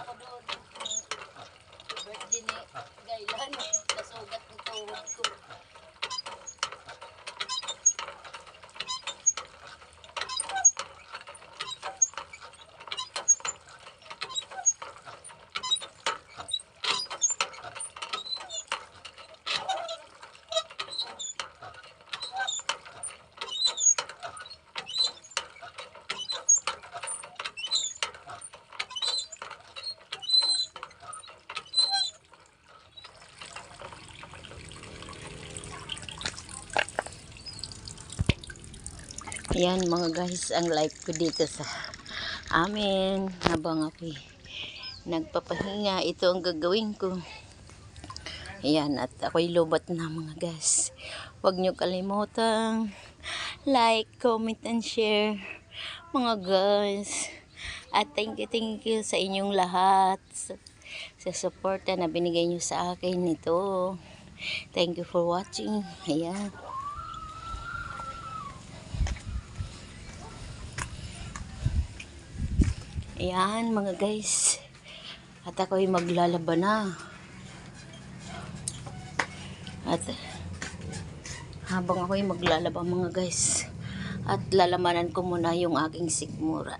ako doon. Birthday ni Gaylan. Ayan mga guys, ang life ko dito sa amin. Habang ako'y nagpapahinga, ito ang gagawin ko. Ayan, at ako'y lubat na mga guys. Huwag nyo kalimutang like, comment, and share mga guys. At thank you, thank you sa inyong lahat sa, sa suporta na binigay nyo sa akin nito. Thank you for watching. Ayan. Ayan mga guys. At ako'y maglalaba na. At habang ako'y maglalaba mga guys. At lalamanan ko muna yung aking sikmura.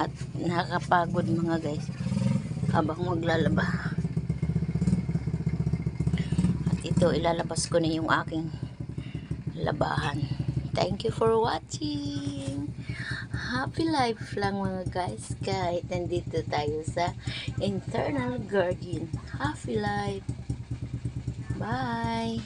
At nakakapagod mga guys. Habang maglalaba. At ito ilalabas ko na yung aking labahan. Thank you for watching. Happy life lang mga guys kahit nandito tayo sa internal garden. Happy life. Bye.